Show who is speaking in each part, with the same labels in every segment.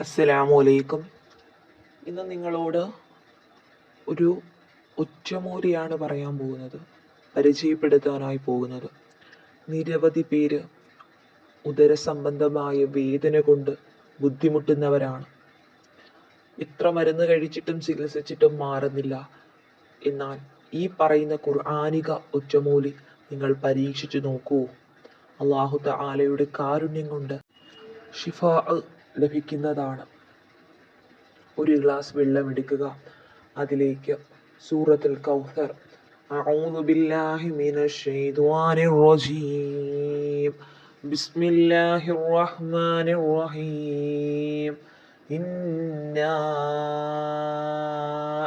Speaker 1: അസ്സലാമു അലൈക്കും ഇന്ന് നിങ്ങളോട് ഒരു ഒറ്റമൂലിയാണ് പറയാൻ പോകുന്നത് പരിചയപ്പെടുത്താനായി പോകുന്നത്. നിരവധി പേര് ഉദര സംബന്ധമായ വേദന കൊണ്ട് ബുദ്ധിമുട്ടുന്നവരാണ്. ഇത്ര മരുന്ന് കഴിച്ചിട്ടും ചികിത്സിച്ചിട്ടും മാറുന്നില്ല. എന്നാൽ ഈ പറയുന്ന ഖുർആാനിക ഒറ്റമൂലി നിങ്ങൾ പരീക്ഷിച്ചു നോക്കൂ. അള്ളാഹുദ ആലയുടെ കാരുണ്യം കൊണ്ട് ഷിഫ ലഭിക്കുന്നതാണ് ഒരു ഗ്ലാസ് വെള്ളം എടുക്കുക അതിലേക്ക് സൂറത്തുൽ കൗസർ أعوذ بالله من الشيطان الرجيم بسم الله الرحمن الرحيم إنا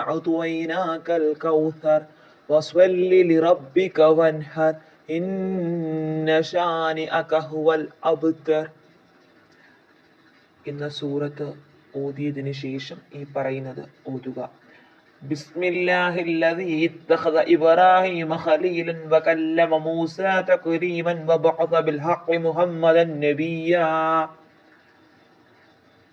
Speaker 1: أعطيناك الكوثر وصل لربك وانحر إن شانئك هو الأبتر എന്ന സൂറത്ത് ഓതിയതിനു ശേഷം ഈ പറയുന്നത് ഓതുക بسم الله الذي اتخذ إبراهيم خليلا وكلم موسى تكريما وبعث بالحق محمدا نبيا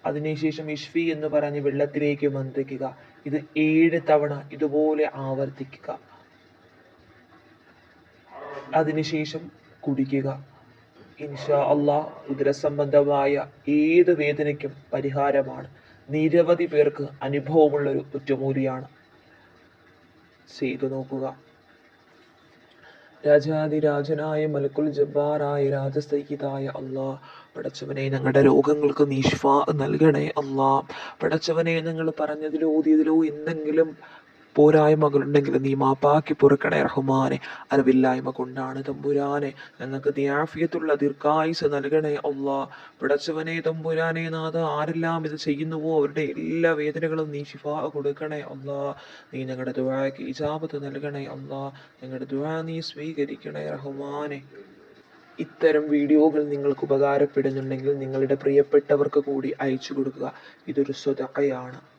Speaker 1: അതിനുശേഷം ഇഷ്ഫി എന്ന് പറഞ്ഞ് വെള്ളത്തിലേക്ക് മന്ത്രിക്കുക ഇത് ഏഴ് തവണ ഇതുപോലെ ആവർത്തിക്കുക അതിനുശേഷം കുടിക്കുക ഇൻഷാ അള്ളാഹ് ഉദരസംബന്ധമായ ഏത് വേദനയ്ക്കും പരിഹാരമാണ്. നിരവധി പേർക്ക് അനുഭവമുള്ളൊരു ഒറ്റമൂലിയാണ് ചെയ്തു നോക്കുക. രാജാതിരാജനായ മലക്കുൽ ജബ്ബാറായ രാജസഹിതായ അള്ളാ പടച്ചവനെ ഞങ്ങളുടെ രോഗങ്ങൾക്ക് നിഷ്ഫ നൽകണേ അള്ളാ പടച്ചവനെ നിങ്ങൾ പറഞ്ഞതിലോ ഓതിയതിലോ എന്തെങ്കിലും പോരായ്മകളുണ്ടെങ്കിൽ നീ മാപ്പാക്കി പൊറുക്കണേ റഹ്മാനെ. അറിവില്ലായ്മ കൊണ്ടാണ് തമ്പുരാനെ. ഞങ്ങൾക്ക് ദ്യാഫിയത്തുള്ള ദീർഘായുസ് നൽകണേ അള്ളാ. പിടച്ചവനെ തമ്പുരാനെ നാഥ ആരെല്ലാം ഇത് ചെയ്യുന്നുവോ അവരുടെ എല്ലാ വേദനകളും നീ ശിഫ കൊടുക്കണേ അള്ളാ. നീ ഞങ്ങളുടെ ദുആക്ക് ഇജാബത്ത് നൽകണേ അള്ളാ. ഞങ്ങളുടെ ദുആ നീ സ്വീകരിക്കണേ റഹ്മാനെ. ഇത്തരം വീഡിയോകൾ നിങ്ങൾക്ക് ഉപകാരപ്പെടുന്നുണ്ടെങ്കിൽ നിങ്ങളുടെ പ്രിയപ്പെട്ടവർക്ക് കൂടി അയച്ചു കൊടുക്കുക. ഇതൊരു സ്വതക്കയാണ്.